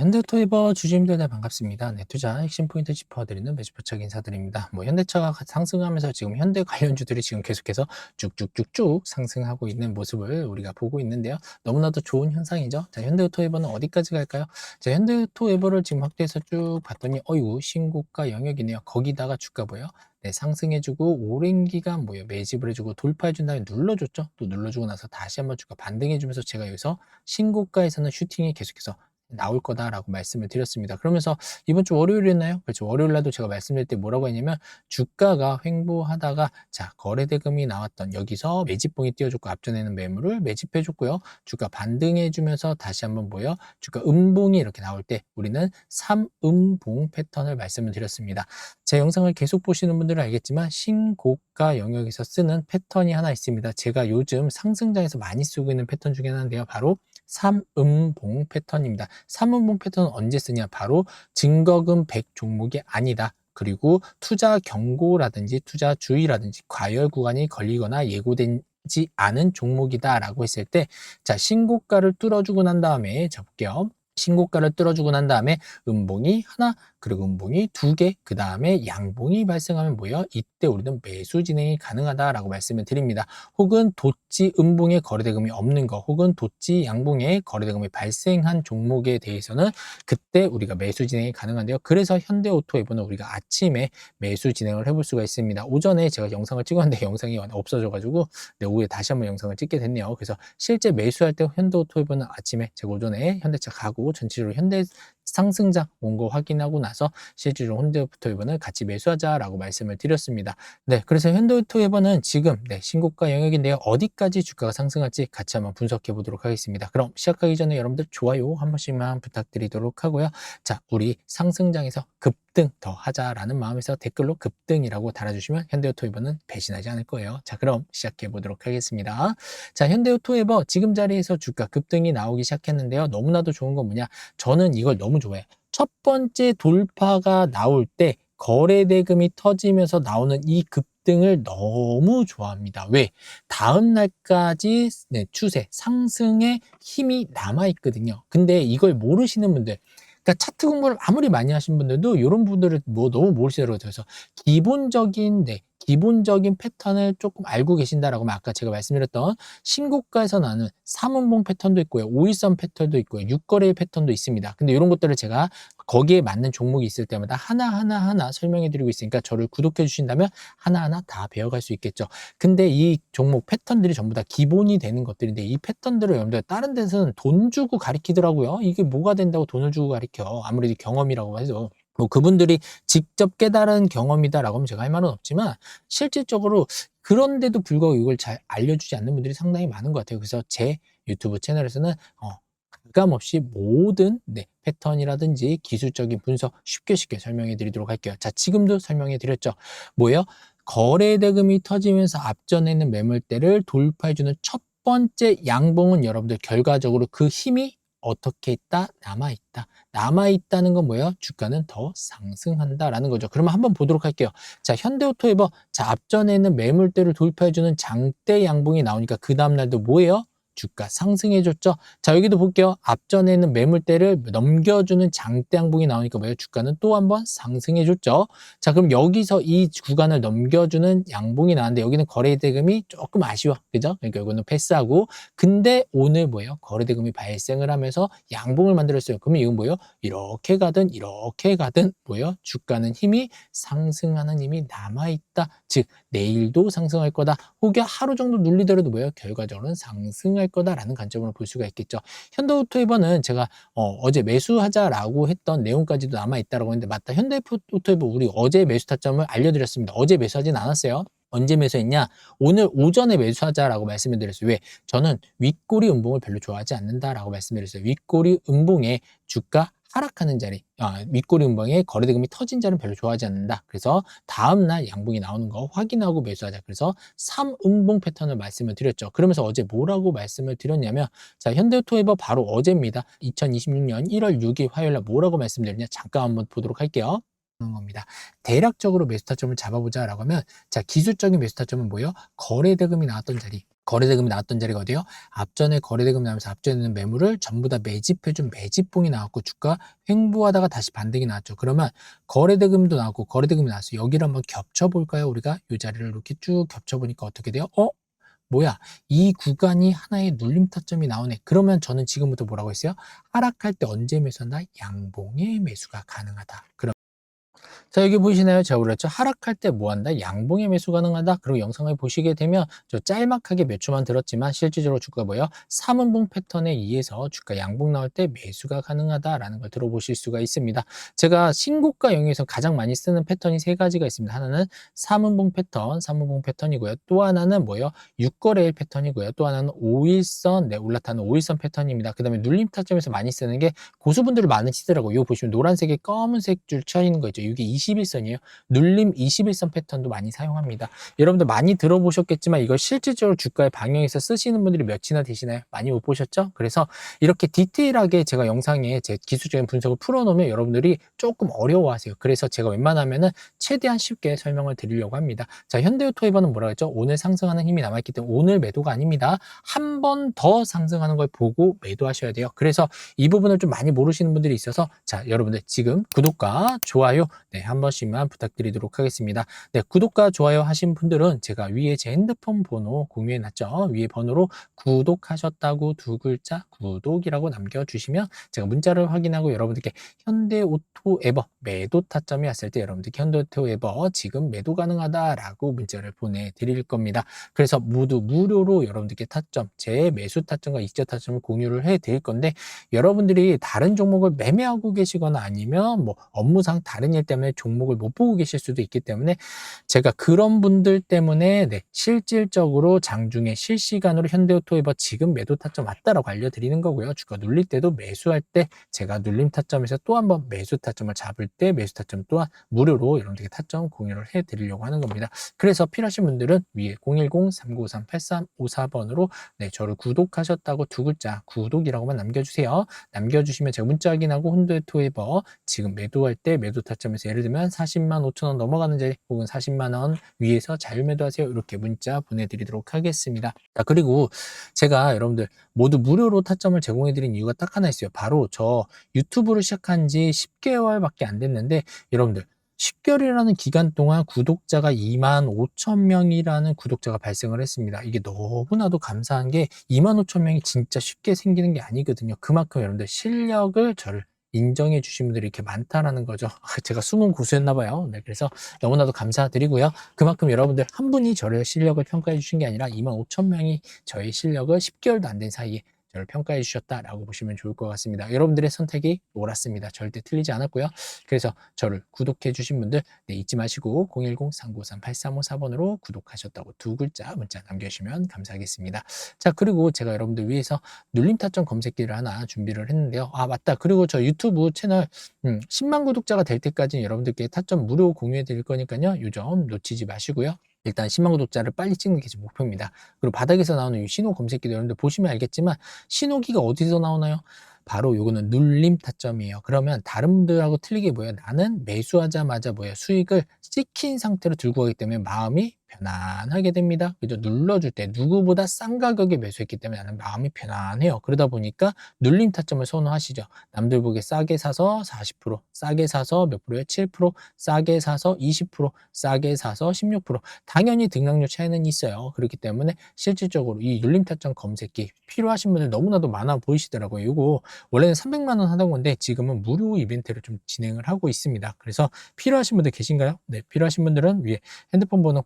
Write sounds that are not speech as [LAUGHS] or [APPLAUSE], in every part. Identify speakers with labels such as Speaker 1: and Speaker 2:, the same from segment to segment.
Speaker 1: 현대토이버 주주님들 네, 반갑습니다. 네, 투자 핵심 포인트 짚어드리는 매주포착 인사드립니다. 뭐 현대차가 상승하면서 지금 현대 관련주들이 지금 계속해서 쭉쭉쭉쭉 상승하고 있는 모습을 우리가 보고 있는데요. 너무나도 좋은 현상이죠. 자, 현대오토이버는 어디까지 갈까요? 자, 현대오토이버를 지금 확대해서 쭉 봤더니 어이구 신고가 영역이네요. 거기다가 주가 보여. 네, 상승해주고 오랜 기간 뭐예요 매집을 해주고 돌파해준 다음에 눌러줬죠. 또 눌러주고 나서 다시 한번 주가 반등해주면서 제가 여기서 신고가에서는 슈팅이 계속해서 나올 거다라고 말씀을 드렸습니다. 그러면서 이번 주 월요일이었나요? 그렇죠. 월요일 날도 제가 말씀드릴 때 뭐라고 했냐면 주가가 횡보하다가 자 거래대금이 나왔던 여기서 매집봉이 띄워줬고 앞전에는 매물을 매집해줬고요. 주가 반등해주면서 다시 한번 보여 주가 음봉이 이렇게 나올 때 우리는 3음봉 패턴을 말씀을 드렸습니다. 제 영상을 계속 보시는 분들은 알겠지만 신고가 영역에서 쓰는 패턴이 하나 있습니다. 제가 요즘 상승장에서 많이 쓰고 있는 패턴 중에 하나인데요. 바로 3음봉 패턴입니다. 3음봉 패턴은 언제 쓰냐? 바로 증거금 100 종목이 아니다. 그리고 투자 경고라든지 투자 주의라든지 과열 구간이 걸리거나 예고되지 않은 종목이다라고 했을 때, 자, 신고가를 뚫어주고 난 다음에, 자, 볼게요. 신고가를 뚫어주고 난 다음에 음봉이 하나, 그리고 음봉이 두 개, 그 다음에 양봉이 발생하면 뭐예요? 이때 우리는 매수 진행이 가능하다라고 말씀을 드립니다. 혹은 도치 음봉에 거래대금이 없는 거, 혹은 도치 양봉에 거래대금이 발생한 종목에 대해서는 그때 우리가 매수 진행이 가능한데요. 그래서 현대오토에보는 우리가 아침에 매수 진행을 해볼 수가 있습니다. 오전에 제가 영상을 찍었는데 [LAUGHS] 영상이 없어져가지고 네, 오후에 다시 한번 영상을 찍게 됐네요. 그래서 실제 매수할 때 현대오토에보는 아침에 제가 오전에 현대차 가고 전체적으로 현대 상승장 온거 확인하고 나서 실제로 현대오토이번을 같이 매수하자라고 말씀을 드렸습니다. 네, 그래서 현대오토이번은 지금 네, 신고가 영역인데요. 어디까지 주가가 상승할지 같이 한번 분석해 보도록 하겠습니다. 그럼 시작하기 전에 여러분들 좋아요 한 번씩만 부탁드리도록 하고요. 자, 우리 상승장에서 급등 더 하자라는 마음에서 댓글로 급등이라고 달아주시면 현대오토이번은 배신하지 않을 거예요. 자, 그럼 시작해 보도록 하겠습니다. 자, 현대오토이버 지금 자리에서 주가 급등이 나오기 시작했는데요. 너무나도 좋은 건 뭐냐? 저는 이걸 너무 좋아해요. 첫 번째 돌파가 나올 때 거래 대금이 터지면서 나오는 이 급등을 너무 좋아합니다. 왜? 다음 날까지 네, 추세 상승의 힘이 남아 있거든요. 근데 이걸 모르시는 분들 그러니까 차트 공부를 아무리 많이 하신 분들도 이런 분들을 뭐 너무 모르시더라고요. 그래서 기본적인 네, 기본적인 패턴을 조금 알고 계신다라고 아까 제가 말씀드렸던 신고가에서 나는 3원봉 패턴도 있고요. 5일선 패턴도 있고요. 6거래 패턴도 있습니다. 근데 이런 것들을 제가 거기에 맞는 종목이 있을 때마다 하나하나 하나 설명해 드리고 있으니까 저를 구독해 주신다면 하나하나 다 배워갈 수 있겠죠. 근데 이 종목 패턴들이 전부 다 기본이 되는 것들인데 이 패턴들을 여러분들 다른 데서는 돈 주고 가리키더라고요. 이게 뭐가 된다고 돈을 주고 가리켜. 아무래도 경험이라고 해서. 뭐 그분들이 직접 깨달은 경험이다라고 하면 제가 할 말은 없지만 실질적으로 그런데도 불구하고 이걸 잘 알려주지 않는 분들이 상당히 많은 것 같아요. 그래서 제 유튜브 채널에서는 어, 가감 없이 모든 네, 패턴이라든지 기술적인 분석 쉽게 쉽게 설명해 드리도록 할게요. 자, 지금도 설명해 드렸죠. 뭐예요? 거래 대금이 터지면서 앞전에 있는 매물대를 돌파해 주는 첫 번째 양봉은 여러분들 결과적으로 그 힘이 어떻게 있다? 남아 있다. 남아 있다는 건 뭐예요? 주가는 더 상승한다라는 거죠. 그러면 한번 보도록 할게요. 자, 현대오토에버 자 앞전에 있는 매물대를 돌파해 주는 장대 양봉이 나오니까 그 다음 날도 뭐예요? 주가 상승해줬죠. 자 여기도 볼게요. 앞전에 있는 매물대를 넘겨주는 장대 양봉이 나오니까 뭐예요? 주가는 또 한번 상승해줬죠. 자 그럼 여기서 이 구간을 넘겨주는 양봉이 나왔는데 여기는 거래대금이 조금 아쉬워. 그죠? 그러니까 이거는 패스하고 근데 오늘 뭐예요? 거래대금이 발생을 하면서 양봉을 만들었어요. 그러면 이건 뭐예요? 이렇게 가든 이렇게 가든 뭐예요? 주가는 힘이 상승하는 힘이 남아있다. 즉 내일도 상승할 거다. 혹여 하루 정도 눌리더라도 뭐예요? 결과적으로는 상승할 거다라는 관점으로 볼 수가 있겠죠. 현대오토이버는 제가 어, 제 매수하자라고 했던 내용까지도 남아 있다라고 했는데 맞다. 현대오토이버 우리 어제 매수 타점을 알려드렸습니다. 어제 매수하진 않았어요. 언제 매수했냐? 오늘 오전에 매수하자라고 말씀을 드렸어요. 왜? 저는 윗꼬리 음봉을 별로 좋아하지 않는다라고 말씀을 드렸어요. 윗꼬리 음봉에 주가 하락하는 자리, 아, 윗꼬리 음봉에 거래대금이 터진 자리는 별로 좋아하지 않는다. 그래서 다음날 양봉이 나오는 거 확인하고 매수하자. 그래서 3음봉 패턴을 말씀을 드렸죠. 그러면서 어제 뭐라고 말씀을 드렸냐면, 자, 현대오토에버 바로 어제입니다. 2026년 1월 6일 화요일날 뭐라고 말씀드렸냐? 잠깐 한번 보도록 할게요. 겁니다. 대략적으로 매수 타점을 잡아보자라고 하면 자 기술적인 매수 타점은 뭐예요? 거래 대금이 나왔던 자리 거래대금이 나왔던 자리가 어디요? 앞전에 거래대금이 나오면서 앞전에 있는 매물을 전부 다 매집해준 매집봉이 나왔고 주가 횡보하다가 다시 반등이 나왔죠. 그러면 거래대금도 나왔고 거래대금이 나왔어요. 여기를 한번 겹쳐볼까요? 우리가 이 자리를 이렇게 쭉 겹쳐보니까 어떻게 돼요? 어? 뭐야? 이 구간이 하나의 눌림 타점이 나오네. 그러면 저는 지금부터 뭐라고 했어요? 하락할 때 언제 매수한다? 양봉의 매수가 가능하다. 그럼 자 여기 보이시나요? 제가 그랬죠. 하락할 때 뭐한다? 양봉의 매수 가능하다. 그리고 영상을 보시게 되면 저 짤막하게 몇 초만 들었지만 실질적으로 주가 뭐예요? 3분봉 패턴에 의해서 주가 양봉 나올 때 매수가 가능하다라는 걸 들어보실 수가 있습니다. 제가 신고가 영역에서 가장 많이 쓰는 패턴이 세 가지가 있습니다. 하나는 3분봉 패턴, 3분봉 패턴이고요. 또 하나는 뭐예요? 6거래일 패턴이고요. 또 하나는 5일선, 네, 올라타는 5일선 패턴입니다. 그 다음에 눌림 타점에서 많이 쓰는 게 고수분들을 많으시더라고요. 이거 보시면 노란색에 검은색 줄 쳐 있는 거 있죠. 이게 21선이에요. 눌림 21선 패턴도 많이 사용합니다. 여러분들 많이 들어보셨겠지만 이걸 실질적으로 주가의 방향에서 쓰시는 분들이 몇이나 되시나요? 많이 못 보셨죠? 그래서 이렇게 디테일하게 제가 영상에 제 기술적인 분석을 풀어놓으면 여러분들이 조금 어려워하세요. 그래서 제가 웬만하면은 최대한 쉽게 설명을 드리려고 합니다. 자, 현대오토이버는 뭐라 그랬죠? 오늘 상승하는 힘이 남아있기 때문에 오늘 매도가 아닙니다. 한 번 더 상승하는 걸 보고 매도하셔야 돼요. 그래서 이 부분을 좀 많이 모르시는 분들이 있어서 자, 여러분들 지금 구독과 좋아요 네, 한 번씩만 부탁드리도록 하겠습니다. 네, 구독과 좋아요 하신 분들은 제가 위에 제 핸드폰 번호 공유해 놨죠. 위에 번호로 구독하셨다고 두 글자 구독이라고 남겨주시면 제가 문자를 확인하고 여러분들께 현대 오토 에버 매도 타점이 왔을 때 여러분들께 현대 오토 에버 지금 매도 가능하다라고 문자를 보내드릴 겁니다. 그래서 모두 무료로 여러분들께 타점, 제 매수 타점과 익절 타점을 공유를 해 드릴 건데 여러분들이 다른 종목을 매매하고 계시거나 아니면 뭐 업무상 다른 일 때문에 종목을 못 보고 계실 수도 있기 때문에 제가 그런 분들 때문에 네, 실질적으로 장중에 실시간으로 현대오토에버 지금 매도 타점 왔다라고 알려드리는 거고요. 주가 눌릴 때도 매수할 때 제가 눌림 타점에서 또 한번 매수 타점을 잡을 때 매수 타점 또한 무료로 여러분들께 타점 공유를 해드리려고 하는 겁니다. 그래서 필요하신 분들은 위에 010-3953-8354번으로 네, 저를 구독하셨다고 두 글자 구독이라고만 남겨주세요. 남겨주시면 제가 문자 확인하고 현대오토에버 지금 매도할 때 매도 타점에서 예를 들면 40만 5천 원 넘어가는 자리 혹은 40만 원 위에서 자율매도 하세요. 이렇게 문자 보내드리도록 하겠습니다. 자, 그리고 제가 여러분들 모두 무료로 타점을 제공해드린 이유가 딱 하나 있어요. 바로 저 유튜브를 시작한 지 10개월밖에 안 됐는데 여러분들 10개월이라는 기간 동안 구독자가 2만 5천 명이라는 구독자가 발생을 했습니다. 이게 너무나도 감사한 게 2만 5천 명이 진짜 쉽게 생기는 게 아니거든요. 그만큼 여러분들 실력을 저를 인정해 주신 분들이 이렇게 많다라는 거죠. 제가 숨은 고수였나 봐요. 네, 그래서 너무나도 감사드리고요. 그만큼 여러분들 한 분이 저의 실력을 평가해 주신 게 아니라 2만 5천 명이 저의 실력을 10개월도 안 된 사이에 저를 평가해 주셨다라고 보시면 좋을 것 같습니다. 여러분들의 선택이 옳았습니다. 절대 틀리지 않았고요. 그래서 저를 구독해 주신 분들 네, 잊지 마시고 010-3953-8354번으로 구독하셨다고 두 글자 문자 남겨주시면 감사하겠습니다. 자 그리고 제가 여러분들 위해서 눌림 타점 검색기를 하나 준비를 했는데요. 아 맞다. 그리고 저 유튜브 채널 음, 10만 구독자가 될 때까지 여러분들께 타점 무료 공유해 드릴 거니까요. 요 점 놓치지 마시고요. 일단 10만 구독자를 빨리 찍는 게 제 목표입니다. 그리고 바닥에서 나오는 이 신호 검색기도 여러분들 보시면 알겠지만 신호기가 어디서 나오나요? 바로 요거는 눌림 타점이에요. 그러면 다른 분들하고 틀리게 뭐예요? 나는 매수하자마자 뭐예요? 수익을 찍힌 상태로 들고 가기 때문에 마음이 편안하게 됩니다. 그죠? 눌러줄 때 누구보다 싼 가격에 매수했기 때문에 나는 마음이 편안해요. 그러다 보니까 눌림 타점을 선호하시죠. 남들 보기에 싸게 사서 40%, 싸게 사서 몇 프로예요? 7%, 싸게 사서 20%, 싸게 사서 16%. 당연히 등락률 차이는 있어요. 그렇기 때문에 실질적으로 이 눌림 타점 검색기 필요하신 분들 너무나도 많아 보이시더라고요. 이거 원래는 300만 원 하던 건데 지금은 무료 이벤트를 좀 진행을 하고 있습니다. 그래서 필요하신 분들 계신가요? 네, 필요하신 분들은 위에 핸드폰 번호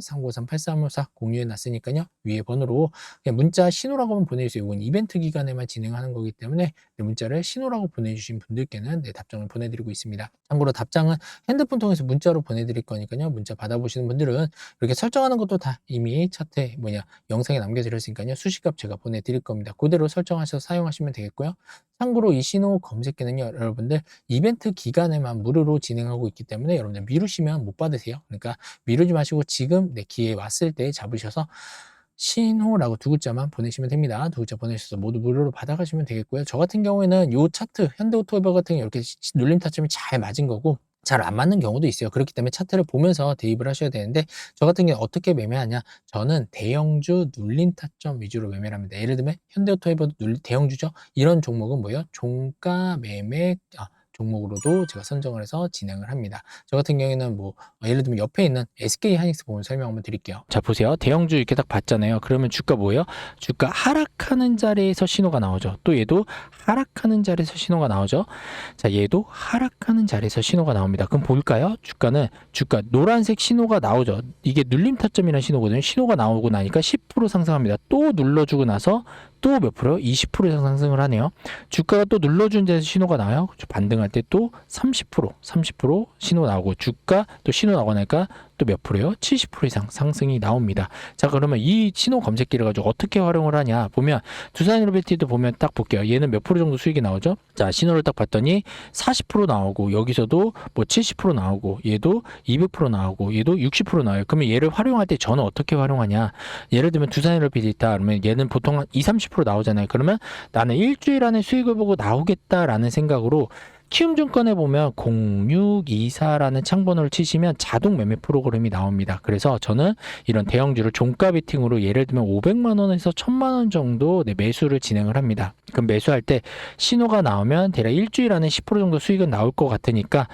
Speaker 1: 010-3953-8354 공유해 놨으니까요. 위에 번호로 그냥 문자 신호라고만 보내주세요. 이건 이벤트 기간에만 진행하는 거기 때문에 네, 문자를 신호라고 보내주신 분들께는 네, 답장을 보내드리고 있습니다. 참고로 답장은 핸드폰 통해서 문자로 보내드릴 거니까요. 문자 받아보시는 분들은 이렇게 설정하는 것도 다 이미 차트에 뭐냐 영상에 남겨드렸으니까요. 수식값 제가 보내드릴 겁니다. 그대로 설정하셔서 사용하시면 되겠고요. 참고로 이 신호 검색기는요, 여러분들 이벤트 기간에만 무료로 진행하고 있기 때문에 여러분들 미루시면 못 받으세요. 그러니까 미루지 마시고 지금 내 기회 왔을 때 잡으셔서 신호라고 두 글자만 보내시면 됩니다. 두 글자 보내셔서 모두 무료로 받아가시면 되겠고요. 저 같은 경우에는 이 차트 현대오토이버 같은 경우 이렇게 눌림 타점이 잘 맞은 거고 잘 안 맞는 경우도 있어요. 그렇기 때문에 차트를 보면서 대입을 하셔야 되는데 저 같은 경우는 어떻게 매매하냐? 저는 대형주 눌린 타점 위주로 매매를 합니다. 예를 들면 현대오토에버도 눌 대형주죠. 이런 종목은 뭐예요? 종가 매매 아, 종목으로도 제가 선정을 해서 진행을 합니다. 저 같은 경우에는 뭐 어, 예를 들면 옆에 있는 SK 하이닉스 보면 설명 한번 드릴게요. 자 보세요. 대형주 이렇게 딱 봤잖아요. 그러면 주가 뭐예요? 주가 하락하는 자리에서 신호가 나오죠. 또 얘도 하락하는 자리에서 신호가 나오죠. 자 얘도 하락하는 자리에서 신호가 나옵니다. 그럼 볼까요? 주가는 주가 노란색 신호가 나오죠. 이게 눌림 타점이라는 신호거든요. 신호가 나오고 나니까 10% 상승합니다. 또 눌러주고 나서 또 몇 프로요? 20% 이상 상승을 하네요. 주가가 또 눌러준 데서 신호가 나와요. 반등할 때 또 30%, 30% 신호 나오고 주가 또 신호 나오고 나니까 또 몇 프로요? 70% 이상 상승이 나옵니다. 자 그러면 이 신호 검색기를 가지고 어떻게 활용을 하냐 보면 두산일로베티도 보면 딱 볼게요. 얘는 몇 프로 정도 수익이 나오죠? 자 신호를 딱 봤더니 40% 나오고 여기서도 뭐 70% 나오고 얘도 200% 나오고 얘도 60% 나와요. 그러면 얘를 활용할 때 저는 어떻게 활용하냐? 예를 들면 두산일로베티 있다 그러면 얘는 보통 한 2, 30% 나오잖아요. 그러면 나는 일주일 안에 수익을 보고 나오겠다라는 생각으로 키움증권에 보면 0624라는 창번호를 치시면 자동 매매 프로그램이 나옵니다. 그래서 저는 이런 대형주를 종가 베팅으로 예를 들면 500만 원에서 1000만 원 정도 네, 매수를 진행을 합니다. 그럼 매수할 때 신호가 나오면 대략 일주일 안에 10% 정도 수익은 나올 것 같으니까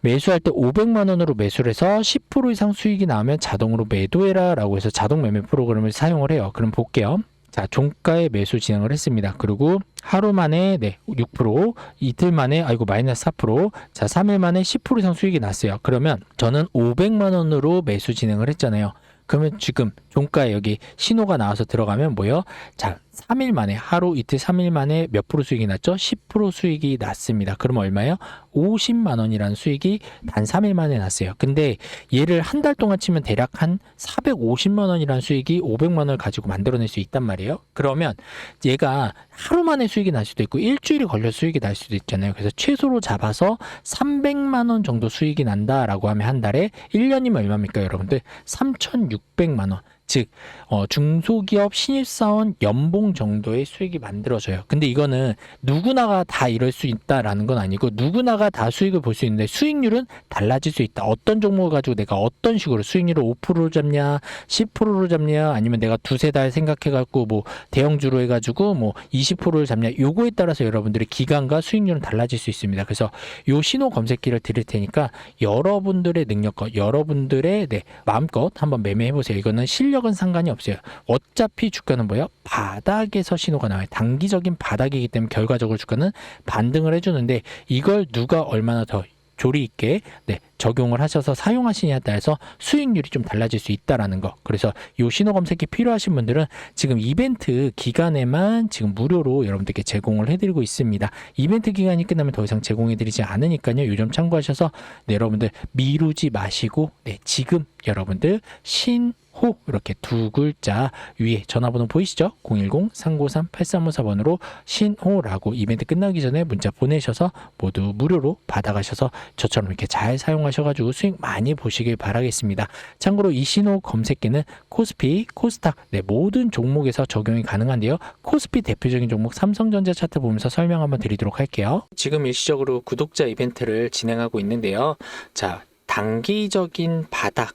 Speaker 1: 매수할 때 500만 원으로 매수를 해서 10% 이상 수익이 나오면 자동으로 매도해라 라고 해서 자동 매매 프로그램을 사용을 해요. 그럼 볼게요. 자, 종가에 매수 진행을 했습니다. 그리고 하루 만에 네, 6%, 이틀 만에 아이고 마이너스 4%, 자, 3일 만에 10% 이상 수익이 났어요. 그러면 저는 500만 원으로 매수 진행을 했잖아요. 그러면 지금 종가에 여기 신호가 나와서 들어가면 뭐요? 자, 3일 만에 하루 이틀 3일 만에 몇 프로 수익이 났죠? 10% 수익이 났습니다. 그럼 얼마예요? 50만 원이라는 수익이 단 3일 만에 났어요. 근데 얘를 한 달 동안 치면 대략 한 450만 원이라는 수익이 500만 원을 가지고 만들어낼 수 있단 말이에요. 그러면 얘가 하루 만에 수익이 날 수도 있고 일주일이 걸려 수익이 날 수도 있잖아요. 그래서 최소로 잡아서 300만 원 정도 수익이 난다라고 하면 한 달에 1년이면 얼마입니까, 여러분들? 3,600만 원. 즉 어, 중소기업 신입사원 연봉 정도의 수익이 만들어져요. 근데 이거는 누구나가 다 이럴 수 있다라는 건 아니고 누구나가 다 수익을 볼 수 있는데 수익률은 달라질 수 있다. 어떤 종목을 가지고 내가 어떤 식으로 수익률을 5%로 잡냐, 10%로 잡냐, 아니면 내가 두세 달 생각해갖고 뭐 대형주로 해가지고 뭐 20%를 잡냐, 요거에 따라서 여러분들의 기간과 수익률은 달라질 수 있습니다. 그래서 요 신호 검색기를 드릴 테니까 여러분들의 능력과 여러분들의 네, 마음껏 한번 매매해 보세요. 이거는 실력 은 상관이 없어요. 어차피 주가는 뭐예요? 바닥에서 신호가 나와요. 단기적인 바닥이기 때문에 결과적으로 주가는 반등을 해주는데 이걸 누가 얼마나 더 조리 있게 네, 적용을 하셔서 사용하시냐에 따라서 수익률이 좀 달라질 수 있다라는 거. 그래서 이 신호 검색기 필요하신 분들은 지금 이벤트 기간에만 지금 무료로 여러분들께 제공을 해드리고 있습니다. 이벤트 기간이 끝나면 더 이상 제공해드리지 않으니까요. 요점 참고하셔서 네, 여러분들 미루지 마시고 네, 지금 여러분들 신 호 이렇게 두 글자 위에 전화번호 보이시죠? 010-393-8354번으로 신호라고 이벤트 끝나기 전에 문자 보내셔서 모두 무료로 받아가셔서 저처럼 이렇게 잘 사용하셔가지고 수익 많이 보시길 바라겠습니다. 참고로 이 신호 검색기는 코스피, 코스닥 네, 모든 종목에서 적용이 가능한데요. 코스피 대표적인 종목 삼성전자 차트 보면서 설명 한번 드리도록 할게요. 지금 일시적으로 구독자 이벤트를 진행하고 있는데요. 자, 단기적인 바닥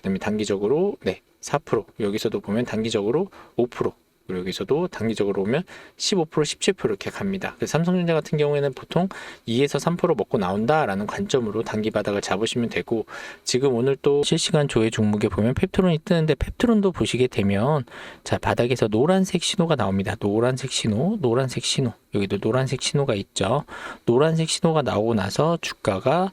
Speaker 1: 그다음에 단기적으로 네, 4% 여기서도 보면 단기적으로 5% 그리고 여기서도 단기적으로 보면 15% 17% 이렇게 갑니다. 삼성전자 같은 경우에는 보통 2에서 3% 먹고 나온다라는 관점으로 단기 바닥을 잡으시면 되고 지금 오늘 또 실시간 조회 종목에 보면 펩트론이 뜨는데 펩트론도 보시게 되면 자 바닥에서 노란색 신호가 나옵니다. 노란색 신호, 노란색 신호 여기도 노란색 신호가 있죠. 노란색 신호가 나오고 나서 주가가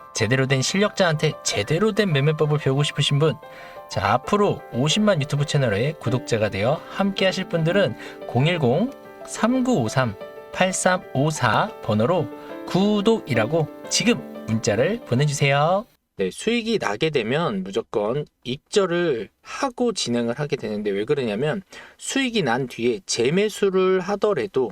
Speaker 1: 제대로 된 실력자한테 제대로 된 매매법을 배우고 싶으신 분, 자, 앞으로 50만 유튜브 채널의 구독자가 되어 함께 하실 분들은 010-3953-8354 번호로 구독이라고 지금 문자를 보내주세요. 네, 수익이 나게 되면 무조건 익절을 하고 진행을 하게 되는데 왜 그러냐면 수익이 난 뒤에 재매수를 하더라도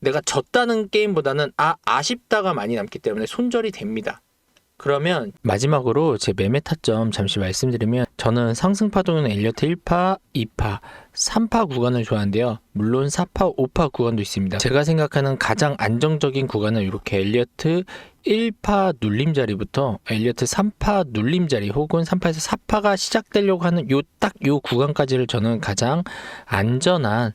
Speaker 1: 내가 졌다는 게임보다는 아 아쉽다가 많이 남기 때문에 손절이 됩니다. 그러면 마지막으로 제 매매 타점 잠시 말씀드리면 저는 상승 파동은 엘리어트 1파, 2파, 3파 구간을 좋아하는데요. 물론 4파, 5파 구간도 있습니다. 제가 생각하는 가장 안정적인 구간은 이렇게 엘리어트 1파 눌림 자리부터 엘리어트 3파 눌림 자리 혹은 3파에서 4파가 시작되려고 하는 요 딱요 구간까지를 저는 가장 안전한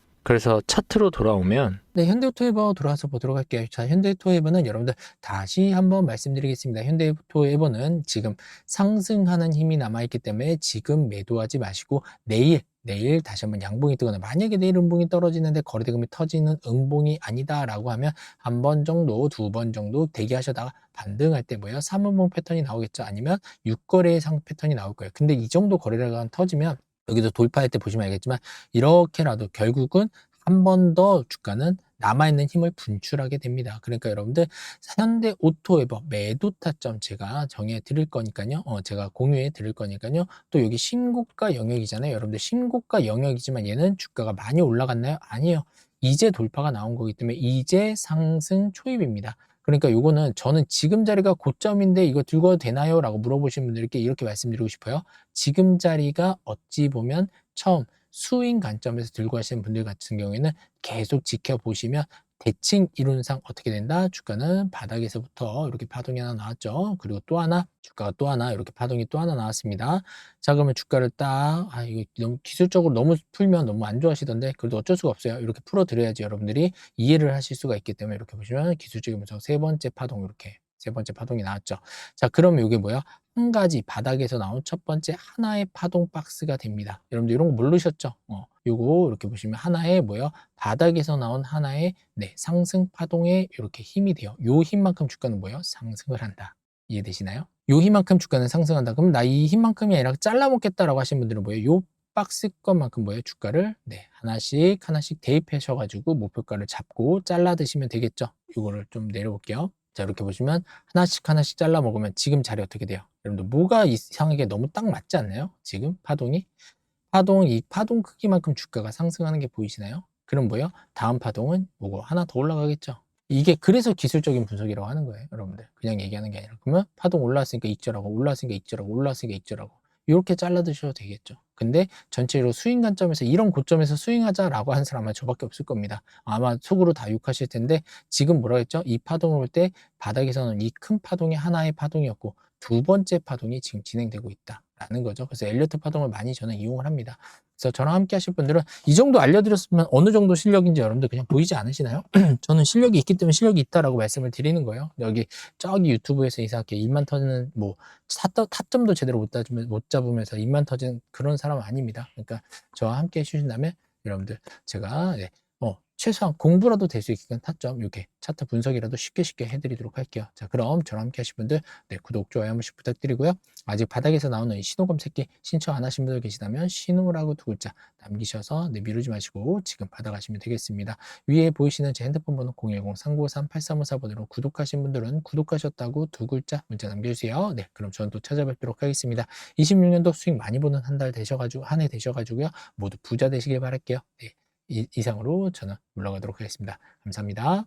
Speaker 1: 그래서 차트로 돌아오면 네, 현대오토에버 돌아와서 보도록 할게요. 자, 현대오토에버는 여러분들 다시 한번 말씀드리겠습니다. 현대오토에버는 지금 상승하는 힘이 남아있기 때문에 지금 매도하지 마시고 내일 내일 다시 한번 양봉이 뜨거나 만약에 내일 음봉이 떨어지는데 거래대금이 터지는 음봉이 아니다라고 하면 한 번 정도 두 번 정도 대기하셔다가 반등할 때 뭐예요? 3음봉 패턴이 나오겠죠. 아니면 6거래의 상 패턴이 나올 거예요. 근데 이 정도 거래가 터지면 여기도 돌파할 때 보시면 알겠지만 이렇게라도 결국은 한 번 더 주가는 남아있는 힘을 분출하게 됩니다. 그러니까 여러분들 현대 오토에버 매도 타점 제가 정해 드릴 거니까요. 어, 제가 공유해 드릴 거니까요. 또 여기 신고가 영역이잖아요. 여러분들 신고가 영역이지만 얘는 주가가 많이 올라갔나요? 아니에요. 이제 돌파가 나온 거기 때문에 이제 상승 초입입니다. 그러니까 요거는 저는 지금 자리가 고점인데 이거 들고 와도 되나요? 라고 물어보시는 분들께 이렇게 말씀드리고 싶어요. 지금 자리가 어찌 보면 처음 수익 관점에서 들고 가시는 분들 같은 경우에는 계속 지켜보시면 대칭 이론상 어떻게 된다? 주가는 바닥에서부터 이렇게 파동이 하나 나왔죠. 그리고 또 하나, 주가가 또 하나, 이렇게 파동이 또 하나 나왔습니다. 자, 그러면 주가를 딱, 아, 이거 너무 기술적으로 너무 풀면 너무 안 좋아하시던데, 그래도 어쩔 수가 없어요. 이렇게 풀어드려야지 여러분들이 이해를 하실 수가 있기 때문에 이렇게 보시면 기술적이면서 세 번째 파동 이렇게 세 번째 파동이 나왔죠. 자, 그러면 이게 뭐야? 한 가지 바닥에서 나온 첫 번째 하나의 파동 박스가 됩니다. 여러분들 이런 거 모르셨죠? 어, 요거 이렇게 보시면 하나의 뭐요? 바닥에서 나온 하나의 네, 상승 파동에 이렇게 힘이 돼요. 요 힘만큼 주가는 뭐예요? 상승을 한다. 이해되시나요? 요 힘만큼 주가는 상승한다. 그럼 나 이 힘만큼이 아니라 잘라먹겠다라고 하신 분들은 뭐예요? 요 박스 것만큼 뭐예요? 주가를 네, 하나씩 하나씩 대입하셔가지고 목표가를 잡고 잘라 드시면 되겠죠. 요거를 좀 내려볼게요. 자 이렇게 보시면 하나씩 하나씩 잘라 먹으면 지금 자리 어떻게 돼요? 여러분들 뭐가 이상하게 너무 딱 맞지 않나요? 지금 파동이 파동 이 파동 크기만큼 주가가 상승하는 게 보이시나요? 그럼 뭐요? 다음 파동은 뭐고 하나 더 올라가겠죠. 이게 그래서 기술적인 분석이라고 하는 거예요, 여러분들. 그냥 얘기하는 게 아니라 그러면 파동 올라왔으니까 익절하고 올라왔으니까 익절하고 올라왔으니까 익절하고 이렇게 잘라 드셔도 되겠죠. 근데 전체로 스윙 관점에서 이런 고점에서 스윙하자라고 한 사람은 저밖에 없을 겁니다. 아마 속으로 다 욕하실 텐데 지금 뭐라 했죠? 이 파동을 볼때 바닥에서는 이 큰 파동이 하나의 파동이었고 두 번째 파동이 지금 진행되고 있다 라는 거죠. 그래서 엘리어트 파동을 많이 저는 이용을 합니다. 그래서 저랑 함께 하실 분들은 이 정도 알려드렸으면 어느 정도 실력인지 여러분들 그냥 보이지 않으시나요? [CLEARS THROAT] 저는 실력이 있기 때문에 실력이 있다라고 말씀을 드리는 거예요. 여기 저기 유튜브에서 이상하게 입만 터지는 뭐 타점도 제대로 못, 잡으면, 못 잡으면서 입만 터지는 그런 사람 아닙니다. 그러니까 저와 함께 해주신다면 여러분들 제가 네, 어, 최소한 공부라도 될 수 있게끔 타점 이렇게 차트 분석이라도 쉽게 쉽게 해드리도록 할게요. 자 그럼 저랑 함께 하실 분들 네, 구독, 좋아요 한 번씩 부탁드리고요. 아직 바닥에서 나오는 이 신호 검색기 신청 안 하신 분들 계시다면 신호라고 두 글자 남기셔서 네, 미루지 마시고 지금 받아가시면 되겠습니다. 위에 보이시는 제 핸드폰 번호 010-3953-8354번으로 구독하신 분들은 구독하셨다고 두 글자 문자 남겨주세요. 네 그럼 저는 또 찾아뵙도록 하겠습니다. 26년도 수익 많이 보는 한 달 되셔가지고 한 해 되셔가지고요. 모두 부자 되시길 바랄게요. 네. 이, 이상으로 저는 물러가도록 하겠습니다. 감사합니다.